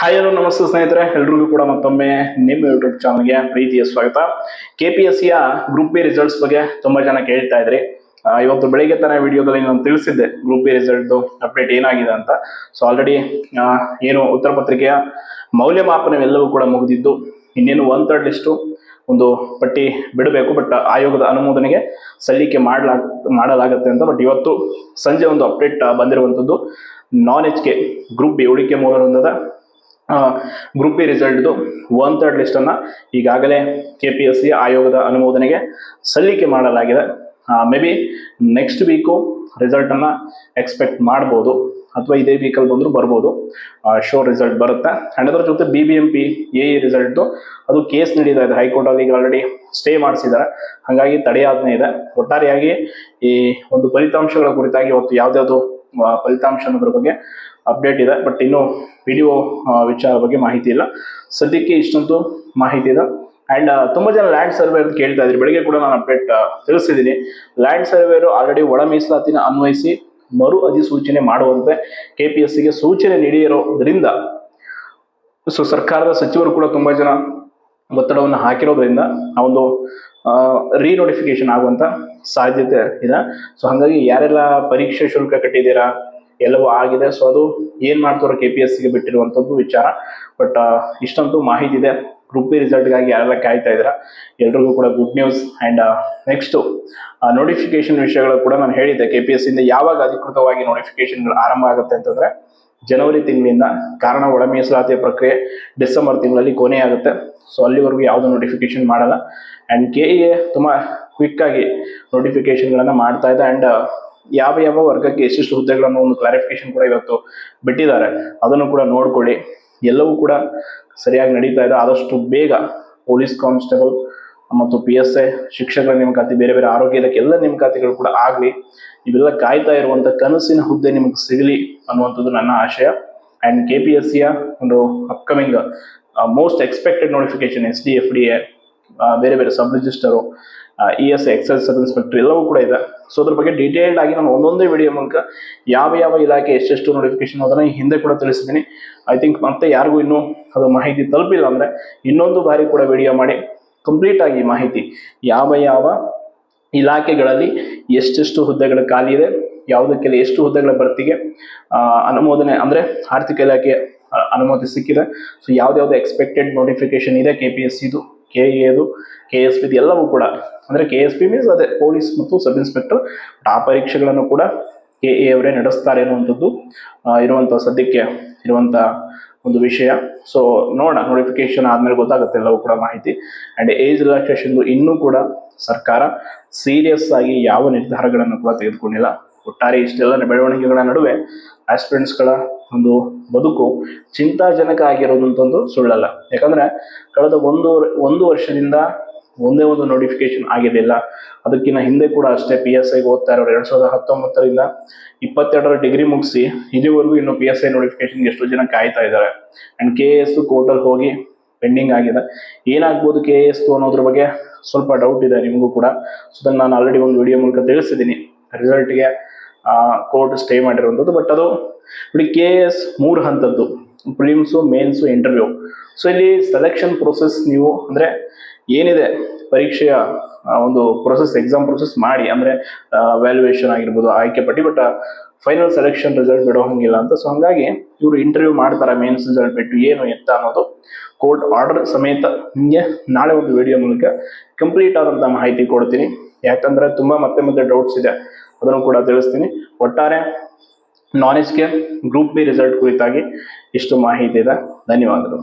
Hi hello ನಮಸ್ತೆ ಸ್ನೇಹಿತರೆ. ಎಲ್ರಿಗೂ ಕೂಡ ಮತ್ತೊಮ್ಮೆ ನಿಮ್ಮ ಯೂಟ್ಯೂಬ್ ಚಾನಲ್ಗೆ ಪ್ರೀತಿಯ ಸ್ವಾಗತ. ಕೆ ಪಿ ಎಸ್ ಸಿಯ ಗ್ರೂಪ್ ಬಿ ರಿಸಲ್ಟ್ಸ್ ಬಗ್ಗೆ ತುಂಬಾ ಜನ ಕೇಳ್ತಾ ಇದ್ರಿ. ಇವತ್ತು ಬೆಳಿಗ್ಗೆ ತನ ವಿಡಿಯೋದಲ್ಲಿ ನಾನು ತಿಳಿಸಿದ್ದೆ ಗ್ರೂಪ್ ಬಿ ರಿಸಲ್ಟ್ ಅಪ್ಡೇಟ್ ಏನಾಗಿದೆ ಅಂತ. ಸೊ ಆಲ್ರೆಡಿ ಏನು ಉತ್ತರ ಪತ್ರಿಕೆಯ ಮೌಲ್ಯಮಾಪನವೆಲ್ಲವೂ ಕೂಡ ಮುಗಿದಿದ್ದು, ಇನ್ನೇನು ಒನ್ ಥರ್ಡ್ ಲಿಸ್ಟು ಒಂದು ಪಟ್ಟಿ ಬಿಡಬೇಕು ಬಟ್ ಆಯೋಗದ ಅನುಮೋದನೆಗೆ ಸಲ್ಲಿಕೆ ಮಾಡಲಾಗ ಮಾಡಲಾಗುತ್ತೆ ಅಂತ. ಬಟ್ ಇವತ್ತು ಸಂಜೆ ಒಂದು ಅಪ್ಡೇಟ್ ಬಂದಿರುವಂಥದ್ದು non H K group B ಉಳಿಕೆ ಮೂಲ ವೃಂದದ ಗ್ರೂಪ್ ಬಿ ರಿಸಲ್ಟ್ದು ಒನ್ ಥರ್ಡ್ ಲಿಸ್ಟನ್ನು ಈಗಾಗಲೇ ಕೆ ಪಿ ಎಸ್ ಸಿ ಆಯೋಗದ ಅನುಮೋದನೆಗೆ ಸಲ್ಲಿಕೆ ಮಾಡಲಾಗಿದೆ. ಮೇ ಬಿ ನೆಕ್ಸ್ಟ್ ವೀಕು ರಿಸಲ್ಟನ್ನು ಎಕ್ಸ್ಪೆಕ್ಟ್ ಮಾಡ್ಬೋದು ಅಥವಾ ಇದೇ ವೀಕಲ್ಲಿ ಬಂದರೂ ಬರ್ಬೋದು. ಶೋರ್ ರಿಸಲ್ಟ್ ಬರುತ್ತೆ. ಆ್ಯಂಡ್ ಅದರ ಜೊತೆ B B M P A E result ಅದು ಕೇಸ್ ನಡೀತಾ ಇದೆ. ಹೈಕೋರ್ಟಲ್ಲಿ ಈಗ ಆಲ್ರೆಡಿ ಸ್ಟೇ ಮಾಡಿಸಿದ್ದಾರೆ. ಹಾಗಾಗಿ ತಡೆಯಾಜ್ಞೆ ಇದೆ. ಒಟ್ಟಾರೆಯಾಗಿ ಈ ಒಂದು ಫಲಿತಾಂಶಗಳ ಕುರಿತಾಗಿ ಇವತ್ತು ಯಾವುದ್ಯಾವುದು ಫಲಿತಾಂಶ ಅನ್ನೋದ್ರ ಬಗ್ಗೆ ಅಪ್ಡೇಟ್ ಇದೆ. ಬಟ್ ಇನ್ನು ವಿಡಿಯೋ ವಿಚಾರ ಬಗ್ಗೆ ಮಾಹಿತಿ ಇಲ್ಲ. ಸದ್ಯಕ್ಕೆ ಇಷ್ಟಂತೂ ಮಾಹಿತಿ ಇದೆ. ಆ್ಯಂಡ್ ತುಂಬ ಜನ ಲ್ಯಾಂಡ್ ಸರ್ವೆ ಅಂತ ಕೇಳ್ತಾ ಇದ್ರಿ. ಬೆಳಿಗ್ಗೆ ಕೂಡ ನಾನು ಅಪ್ಡೇಟ್ ತಿಳಿಸಿದ್ದೀನಿ. ಲ್ಯಾಂಡ್ ಸರ್ವೇರು ಆಲ್ರೆಡಿ ಒಳ ಮೀಸಲಾತಿನ ಅನ್ವಯಿಸಿ ಮರು ಅಧಿಸೂಚನೆ ಮಾಡುವಂತೆ ಕೆ ಪಿ ಎಸ್ ಸಿಗೆ ಸೂಚನೆ ನೀಡಿರೋದ್ರಿಂದ ಸೊ ಸರ್ಕಾರದ ಸಚಿವರು ಕೂಡ ತುಂಬ ಜನ ಒತ್ತಡವನ್ನು ಹಾಕಿರೋದ್ರಿಂದ ಆ ಒಂದು ರೀನೋಟಿಫಿಕೇಶನ್ ಆಗುವಂತ ಸಾಧ್ಯತೆ ಇದೆ. ಸೊ ಹಾಗಾಗಿ ಯಾರೆಲ್ಲ ಪರೀಕ್ಷೆ ಶುಲ್ಕ ಕಟ್ಟಿದ್ದೀರಾ, ಎಲ್ಲವೂ ಆಗಿದೆ. ಸೊ ಅದು ಏನ್ ಮಾಡ್ತಾರೋ ಕೆ ಪಿ ಎಸ್ ಸಿಗೆ ಬಿಟ್ಟಿರುವಂಥದ್ದು ವಿಚಾರ. ಬಟ್ ಇಷ್ಟಂತೂ ಮಾಹಿತಿ ಇದೆ. ಗ್ರೂಪ್ ಬಿ ರಿಸಲ್ಟ್ಗಾಗಿ ಯಾರೆಲ್ಲ ಕಾಯ್ತಾ ಇದ್ದೀರಾ, ಎಲ್ರಿಗೂ ಕೂಡ good news and next notification ವಿಷಯಗಳು ಕೂಡ ನಾನು ಹೇಳಿದ್ದೆ. ಕೆ ಪಿ ಎಸ್ ಇಂದ ಯಾವಾಗ ಅಧಿಕೃತವಾಗಿ ನೋಟಿಫಿಕೇಶನ್ಗಳು ಆರಂಭ ಆಗುತ್ತೆ ಅಂತಂದ್ರೆ ಜನವರಿ ತಿಂಗಳಿಂದ ಕಾರಣ ಒಳ ಮೀಸಲಾತಿಯ ಪ್ರಕ್ರಿಯೆ ಡಿಸೆಂಬರ್ ತಿಂಗಳಲ್ಲಿ ಕೊನೆಯಾಗುತ್ತೆ. ಸೊ ಅಲ್ಲಿವರೆಗೂ ಯಾವುದೂ ನೋಟಿಫಿಕೇಶನ್ ಮಾಡಲ್ಲ. ಆ್ಯಂಡ್ ಕೆ ಎ ತುಂಬ ಕ್ವಿಕ್ಕಾಗಿ ಆಗಿ ನೋಟಿಫಿಕೇಶನ್ಗಳನ್ನು ಮಾಡ್ತಾ ಇದೆ. ಆ್ಯಂಡ್ ಯಾವ ಯಾವ ವರ್ಗಕ್ಕೆ ಎಷ್ಟೆಷ್ಟು ಹುದ್ದೆಗಳನ್ನು ಒಂದು ಕ್ಲಾರಿಫಿಕೇಶನ್ ಕೂಡ ಇವತ್ತು ಬಿಟ್ಟಿದ್ದಾರೆ. ಅದನ್ನು ಕೂಡ ನೋಡ್ಕೊಳ್ಳಿ. ಎಲ್ಲವೂ ಕೂಡ ಸರಿಯಾಗಿ ನಡೀತಾ ಇದೆ. ಆದಷ್ಟು ಬೇಗ ಪೊಲೀಸ್ ಕಾನ್ಸ್ಟೇಬಲ್ ಮತ್ತು ಪಿ ಎಸ್ ಎ ಶಿಕ್ಷಕರ ನೇಮಕಾತಿ ಬೇರೆ ಬೇರೆ ಆರೋಗ್ಯ ಇಲಾಖೆ ಎಲ್ಲ ನೇಮಕಾತಿಗಳು ಕೂಡ ಆಗಲಿ. ಇವೆಲ್ಲ ಕಾಯ್ತಾ ಇರುವಂಥ ಕನಸಿನ ಹುದ್ದೆ ನಿಮಗೆ ಸಿಗಲಿ ಅನ್ನುವಂಥದ್ದು ನನ್ನ ಆಶಯ. ಆ್ಯಂಡ್ ಕೆ ಪಿ ಎಸ್ ಸಿಯ ಒಂದು upcoming most expected notification S D F D A ಬೇರೆ ಬೇರೆ sub registrar E S excise sub inspector ಎಲ್ಲವೂ ಕೂಡ ಇದೆ. ಸೊ ಅದ್ರ ಬಗ್ಗೆ ಡೀಟೇಲ್ಡ್ ಆಗಿ ನಾನು ಒಂದೊಂದೇ ವಿಡಿಯೋ ಮೂಲಕ ಯಾವ ಯಾವ ಇಲಾಖೆ ಎಷ್ಟೆಷ್ಟು ನೋಟಿಫಿಕೇಶನ್ ಅದನ್ನು ಹಿಂದೆ ಕೂಡ ತಿಳಿಸಿದ್ದೀನಿ. ಐ ಥಿಂಕ್ ಮತ್ತೆ ಯಾರಿಗೂ ಇನ್ನೂ ಅದು ಮಾಹಿತಿ ತಲುಪಿಲ್ಲ ಅಂದರೆ ಇನ್ನೊಂದು ಬಾರಿ ಕೂಡ ವಿಡಿಯೋ ಮಾಡಿ. ಕಂಪ್ಲೀಟ್ ಆಗಿ ಮಾಹಿತಿ. ಯಾವ ಯಾವ ಇಲಾಖೆಗಳಲ್ಲಿ ಎಷ್ಟೆಷ್ಟು ಹುದ್ದೆಗಳು ಖಾಲಿ ಇದೆ, ಯಾವುದಕ್ಕೆಲ್ಲ ಎಷ್ಟು ಹುದ್ದೆಗಳ ಭರ್ತಿಗೆ ಅನುಮೋದನೆ, ಅಂದರೆ ಆರ್ಥಿಕ ಇಲಾಖೆ ಅನುಮತಿ ಸಿಕ್ಕಿದೆ. ಸೊ ಯಾವ್ದ್ಯಾವ್ದು ಎಕ್ಸ್ಪೆಕ್ಟೆಡ್ ನೋಟಿಫಿಕೇಶನ್ ಇದೆ ಕೆ ಪಿ ಎಸ್ ಸಿದು ಕೆ ಎದು ಕೆ ಎಸ್ ಪಿದು ಎಲ್ಲವೂ ಕೂಡ, ಅಂದರೆ ಕೆ ಎಸ್ ಪಿ ಮೀನ್ಸ್ ಅದೇ ಪೊಲೀಸ್ ಮತ್ತು ಸಬ್ ಇನ್ಸ್ಪೆಕ್ಟರ್ ಆ ಪರೀಕ್ಷೆಗಳನ್ನು ಕೂಡ ಕೆ ಎ ಅವರೇ ನಡೆಸ್ತಾರೆ ಅನ್ನುವಂಥದ್ದು ಇರುವಂಥ ಸದ್ಯಕ್ಕೆ ಇರುವಂಥ ಒಂದು ವಿಷಯ. ಸೊ ನೋಡೋಣ ನೋಟಿಫಿಕೇಶನ್ ಆದ್ಮೇಲೆ ಗೊತ್ತಾಗುತ್ತೆ ಎಲ್ಲವೂ ಕೂಡ ಮಾಹಿತಿ. ಆ್ಯಂಡ್ ಏಜ್ ರಿಲ್ಯಾಕ್ಸೇಷನ್ದು ಇನ್ನೂ ಕೂಡ ಸರ್ಕಾರ ಸೀರಿಯಸ್ ಆಗಿ ಯಾವ ನಿರ್ಧಾರಗಳನ್ನು ಕೂಡ ತೆಗೆದುಕೊಂಡಿಲ್ಲ. ಒಟ್ಟಾರೆ ಇಷ್ಟೆಲ್ಲ ಬೆಳವಣಿಗೆಗಳ ನಡುವೆ ಆಸ್ಪಿರೆಂಟ್ಸ್ಗಳ ಒಂದು ಬದುಕು ಚಿಂತಾಜನಕ ಆಗಿರೋದಂತಂದು ಸುಳ್ಳಲ್ಲ. ಯಾಕಂದ್ರೆ, ಕಳೆದ ಒಂದು ಒಂದು ವರ್ಷದಿಂದ ಒಂದೇ ಒಂದು ನೋಟಿಫಿಕೇಶನ್ ಆಗಿರಲಿಲ್ಲ. ಅದಕ್ಕಿಂತ ಹಿಂದೆ ಕೂಡ ಅಷ್ಟೇ ಪಿ ಎಸ್ ಐಗೆ ಓದ್ತಾ ಇರೋರು ಎರಡ್ ಸಾವಿರದ ಹತ್ತೊಂಬತ್ತರಿಂದ ಇಪ್ಪತ್ತೆರಡರ ಡಿಗ್ರಿ ಮುಗಿಸಿ ಇಲ್ಲಿವರೆಗೂ ಇನ್ನು ಪಿ ಎಸ್ ಐ ನೋಟಿಫಿಕೇಶನ್ಗೆ ಎಷ್ಟು ಜನ ಕಾಯ್ತಾ ಇದ್ದಾರೆ. ಆ್ಯಂಡ್ ಕೆ ಎಸ್ ಕೋರ್ಟಲ್ಲಿ ಹೋಗಿ ಪೆಂಡಿಂಗ್ ಆಗಿದೆ. ಏನಾಗ್ಬೋದು ಕೆ ಎಸ್ ಅನ್ನೋದ್ರ ಬಗ್ಗೆ ಸ್ವಲ್ಪ ಡೌಟ್ ಇದೆ ನಿಮಗೂ ಕೂಡ. ಸೊ ಅದನ್ನು ನಾನು ಆಲ್ರೆಡಿ ಒಂದು ವಿಡಿಯೋ ಮೂಲಕ ತಿಳಿಸಿದ್ದೀನಿ. ರಿಸಲ್ಟ್ಗೆ ಕೋರ್ಟ್ ಸ್ಟೇ ಮಾಡಿರುವಂಥದ್ದು. ಬಟ್ ಅದು, ನೋಡಿ ಕೆ ಎಸ್ ಮೂರು ಹಂತದ್ದು. ಪ್ರಿಲಿಮ್ಸು ಮೇನ್ಸು ಇಂಟರ್ವ್ಯೂ ಸೊ ಇಲ್ಲಿ ಸೆಲೆಕ್ಷನ್ ಪ್ರೊಸೆಸ್ ನೀವು ಅಂದರೆ ಏನಿದೆ ಪರೀಕ್ಷೆಯ ಒಂದು ಪ್ರೊಸೆಸ್ ಎಕ್ಸಾಮ್ ಪ್ರೊಸೆಸ್ ಮಾಡಿ, ಅಂದರೆ ವ್ಯಾಲ್ಯೂಯೇಷನ್ ಆಗಿರ್ಬೋದು, ಆಯ್ಕೆ ಪಟ್ಟಿ ಬಟ್ ಫೈನಲ್ ಸೆಲೆಕ್ಷನ್ ರಿಸಲ್ಟ್ ಬಿಡೋ ಹಂಗಿಲ್ಲ ಅಂತ. ಸೊ ಹಂಗಾಗಿ ಇವರು ಇಂಟರ್ವ್ಯೂ ಮಾಡ್ತಾರೆ ಮೇನ್ಸ್ ರಿಸಲ್ಟ್ ಬಿಟ್ಟು ಏನು ಎತ್ತ ಅನ್ನೋದು. ಕೋರ್ಟ್ ಆರ್ಡರ್ ಸಮೇತ ನಿಮಗೆ ನಾಳೆ ಒಂದು ವಿಡಿಯೋ ಮೂಲಕ ಕಂಪ್ಲೀಟ್ ಆದಂಥ ಮಾಹಿತಿ ಕೊಡ್ತೀನಿ. ಯಾಕಂದ್ರೆ ತುಂಬ ಮತ್ತೆ ಮತ್ತೆ ಡೌಟ್ಸ್ ಇದೆ. ಅದನ್ನು ಕೂಡ ತಿಳಿಸ್ತೀನಿ. ಒಟ್ಟಾರೆ ನಾನ್ಗೆ ಗ್ರೂಪ್ ಬಿ ರಿಸಲ್ಟ್ ಕುರಿತಾಗಿ ಇಷ್ಟು ಮಾಹಿತಿ ಇದೆ. ಧನ್ಯವಾದಗಳು.